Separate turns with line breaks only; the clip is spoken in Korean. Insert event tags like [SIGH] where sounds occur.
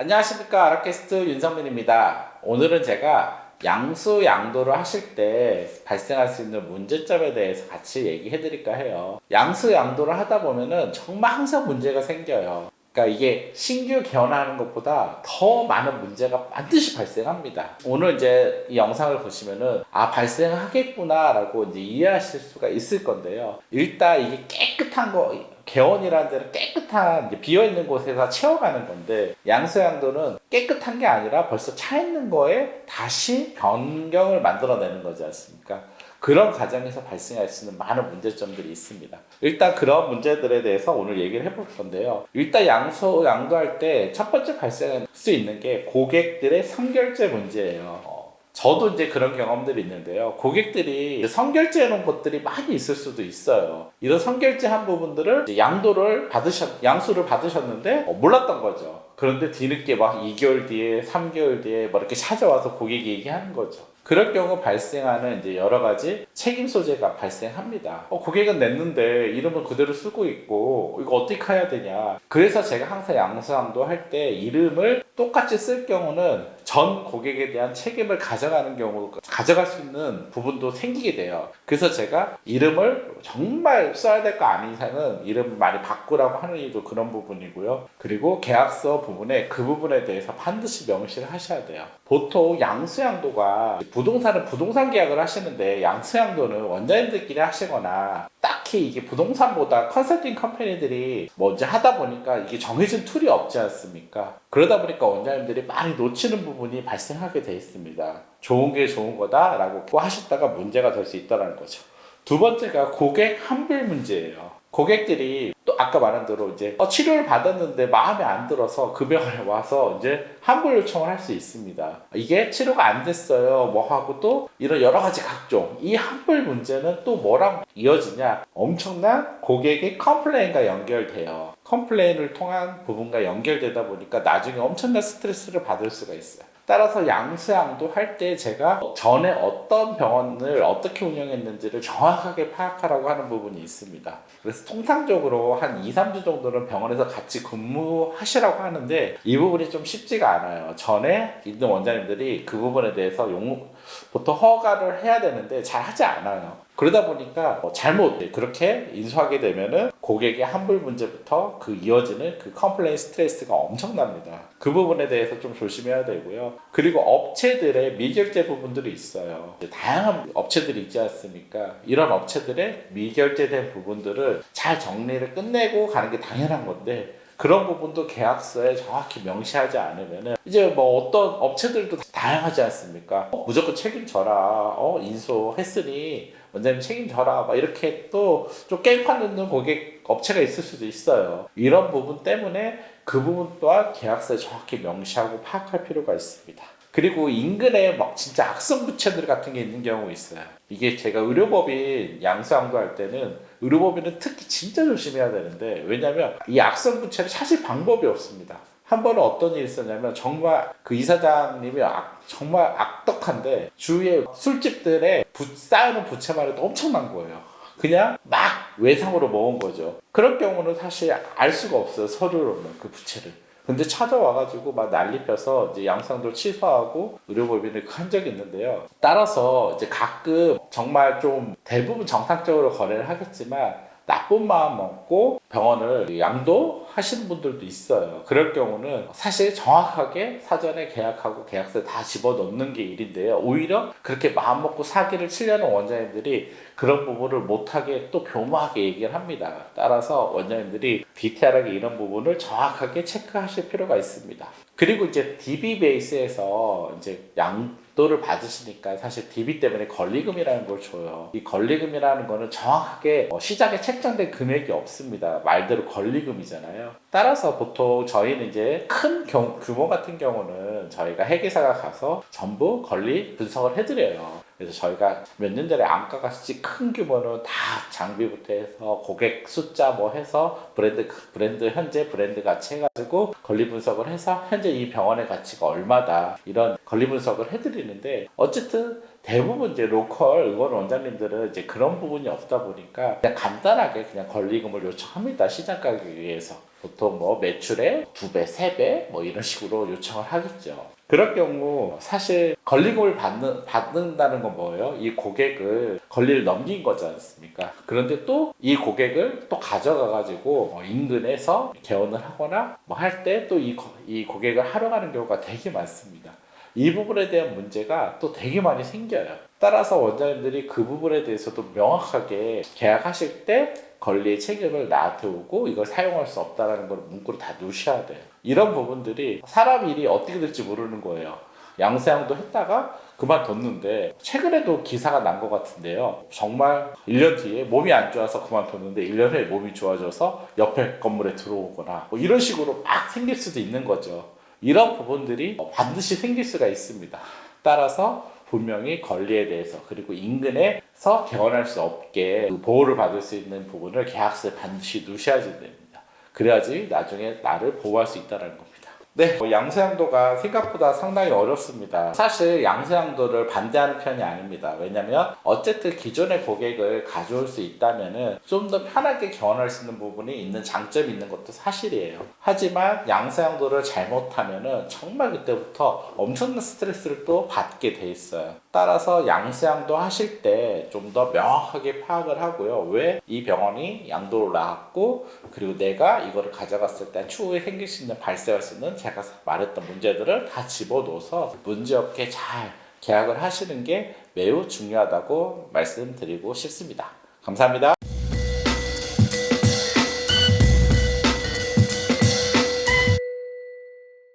안녕하십니까 아라캐스트 윤성민입니다. 오늘은 제가 양수 양도를 하실 때 발생할 수 있는 문제점에 대해서 같이 얘기해 드릴까 해요. 양수 양도를 하다 보면은 정말 항상 문제가 생겨요. 그러니까 이게 신규 개원하는 것보다 더 많은 문제가 반드시 발생합니다. 오늘 이제 이 영상을 보시면은 아 발생하겠구나라고 이제 이해하실 수가 있을 건데요. 일단 이게 깨끗한 거 개원이라는 데는 깨끗한 비어 있는 곳에서 채워가는 건데 양수양도는 깨끗한 게 아니라 벌써 차 있는 거에 다시 변경을 만들어내는 거지 않습니까? 그런 과정에서 발생할 수 있는 많은 문제점들이 있습니다. 일단 그런 문제들에 대해서 오늘 얘기를 해볼 건데요. 일단 양수 양도할 때 첫 번째 발생할 수 있는 게 고객들의 선결제 문제예요. 어, 저도 이제 그런 경험들이 있는데요. 고객들이 선결제 해놓은 것들이 많이 있을 수도 있어요. 이런 선결제 한 부분들을 양도를 받으셨, 양수를 받으셨는데 어, 몰랐던 거죠. 그런데 뒤늦게 막 2개월 뒤에, 3개월 뒤에 뭐 이렇게 찾아와서 고객이 얘기하는 거죠. 그럴 경우 발생하는 이제 여러 가지 책임 소재가 발생합니다. 어, 고객은 냈는데 이름은 그대로 쓰고 있고 이거 어떻게 해야 되냐. 그래서 제가 항상 양수함도 할 때 이름을 똑같이 쓸 경우는 전 고객에 대한 책임을 가져가는 경우 가져갈 수 있는 부분도 생기게 돼요. 그래서 제가 이름을 정말 써야 될 거 아닌 이상은 이름 많이 바꾸라고 하는 이유도 그런 부분이고요. 그리고 계약서 부분에 그 부분에 대해서 반드시 명시를 하셔야 돼요. 보통 양수양도가 부동산은 부동산 계약을 하시는데 양수양도는 원자님들끼리 하시거나 딱 히 이게 부동산보다 컨설팅 컴퍼니들이 먼저 하다 보니까 이게 정해진 툴이 없지 않습니까? 그러다 보니까 원장님들이 많이 놓치는 부분이 발생하게 돼 있습니다. 좋은 게 좋은 거다라고 하셨다가 문제가 될 수 있다는 거죠. 두 번째가 고객 환불 문제예요. 고객들이 또 아까 말한 대로 이제 어, 치료를 받았는데 마음에 안 들어서 그 병원에 [LAUGHS] 와서 이제 환불 요청을 할 수 있습니다. 이게 치료가 안 됐어요. 뭐 하고 또 이런 여러 가지 각종 이 환불 문제는 또 뭐랑 이어지냐? 엄청난 고객의 컴플레인과 연결돼요. 컴플레인을 통한 부분과 연결되다 보니까 나중에 엄청난 스트레스를 받을 수가 있어요. 따라서 양수양도 할 때 제가 전에 어떤 병원을 어떻게 운영했는지를 정확하게 파악하라고 하는 부분이 있습니다. 그래서 통상적으로 한 2, 3주 정도는 병원에서 같이 근무하시라고 하는데 이 부분이 좀 쉽지가 않아요. 전에 있는 원장님들이 그 부분에 대해서 용, 보통 허가를 해야 되는데 잘 하지 않아요. 그러다 보니까 뭐 잘못 그렇게 인수하게 되면은 고객의 환불 문제부터 그 이어지는 그 컴플레인 스트레스가 엄청납니다. 그 부분에 대해서 좀 조심해야 되고요. 그리고 업체들의 미결제 부분들이 있어요. 다양한 업체들이 있지 않습니까? 이런 업체들의 미결제된 부분들을 잘 정리를 끝내고 가는 게 당연한 건데 그런 부분도 계약서에 정확히 명시하지 않으면은 이제 뭐 어떤 업체들도 다양하지 않습니까? 어, 무조건 책임져라. 어, 인수했으니 원장님 책임져라. 막 이렇게 또 좀 깽판 넣는 고객 업체가 있을 수도 있어요. 이런 부분 때문에 그 부분 또한 계약서에 정확히 명시하고 파악할 필요가 있습니다. 그리고 인근에 막 진짜 악성 부채들 같은 게 있는 경우 있어요. 이게 제가 의료법인 양수양도 할 때는 의료법인은 특히 진짜 조심해야 되는데 왜냐하면 이 악성 부채를 찾을 방법이 없습니다. 한 번은 어떤 일이 있었냐면 정말 그 이사장님이 악, 정말 악덕한데 주위에 술집들에 부, 쌓여놓은 해도 엄청난 거예요. 그냥 막 외상으로 모은 거죠. 그런 경우는 사실 알 수가 없어요. 서류로는 그 부채를. 근데 찾아와가지고 막 난리 펴서 이제 양상도 취소하고 의료법인을 한 적이 있는데요. 따라서 이제 가끔 정말 좀 대부분 정상적으로 거래를 하겠지만 나쁜 마음 먹고 병원을 양도 하시는 분들도 있어요. 그럴 경우는 사실 정확하게 사전에 계약하고 계약서에 다 집어넣는 게 일인데요. 오히려 그렇게 마음 먹고 사기를 치려는 원장님들이 그런 부분을 못하게 또 교묘하게 얘기를 합니다. 따라서 원장님들이 디테일하게 이런 부분을 정확하게 체크하실 필요가 있습니다. 그리고 이제 DB 베이스에서 이제 양도를 받으시니까 사실 DB 때문에 권리금이라는 걸 줘요. 이 권리금이라는 거는 정확하게 어, 시장에 책정된 금액이 없습니다. 말대로 권리금이잖아요. 따라서 보통 저희는 이제 큰 경, 규모 같은 경우는 저희가 회계사가 가서 전부 권리 분석을 해드려요. 그래서 저희가 몇 년 전에 안가 같이 큰 규모는 다 장비부터 해서 고객 숫자 뭐 해서 브랜드 브랜드 현재 브랜드 가치 해가지고 권리 분석을 해서 현재 이 병원의 가치가 얼마다 이런 권리 분석을 해드리는데 어쨌든 대부분 이제 로컬 의원 원장님들은 이제 그런 부분이 없다 보니까 그냥 간단하게 그냥 권리금을 요청합니다 시장 가격에 의해서 보통 뭐 매출의 두 배, 세 배 뭐 이런 식으로 요청을 하겠죠. 그럴 경우 사실 권리금을 받는, 받는다는 건 뭐예요? 이 고객을 권리를 넘긴 거지 않습니까? 그런데 또 이 고객을 또 가져가가지고 어, 인근에서 개원을 하거나 뭐 할 때 또 이 이 고객을 활용하는 경우가 되게 많습니다. 이 부분에 대한 문제가 또 되게 많이 생겨요. 따라서 원장님들이 그 부분에 대해서도 명확하게 계약하실 때 권리의 책임을 나한테 오고 이걸 사용할 수 없다라는 걸 문구로 다 놓으셔야 돼요. 이런 부분들이 사람 일이 어떻게 될지 모르는 거예요. 양세형도 했다가 그만뒀는데 최근에도 기사가 난 것 같은데요. 정말 1년 뒤에 몸이 안 좋아서 그만뒀는데 1년 후에 몸이 좋아져서 옆에 건물에 들어오거나 뭐 이런 식으로 막 생길 수도 있는 거죠. 이런 부분들이 반드시 생길 수가 있습니다. 따라서 분명히 권리에 대해서 그리고 인근에서 개원할 수 없게 그 보호를 받을 수 있는 부분을 계약서에 반드시 넣으셔야 됩니다. 그래야지 나중에 나를 보호할 수 있다는 겁니다. 네, 뭐 양세양도가 생각보다 상당히 어렵습니다. 사실 양세양도를 반대하는 편이 아닙니다. 왜냐면 어쨌든 기존의 고객을 가져올 수 있다면은 좀 더 편하게 개원할 수 있는 부분이 있는 장점이 있는 것도 사실이에요. 하지만 양세양도를 잘못하면은 정말 그때부터 엄청난 스트레스를 또 받게 돼 있어요. 따라서 양세양도 하실 때 좀 더 명확하게 파악을 하고요. 왜 이 병원이 양도를 나왔고 그리고 내가 이거를 가져갔을 때 추후에 생길 수 있는 발생할 수 있는 제가 말했던 문제들을 다 집어넣어서 문제없게 잘 계약을 하시는 게 매우 중요하다고 말씀드리고 싶습니다. 감사합니다.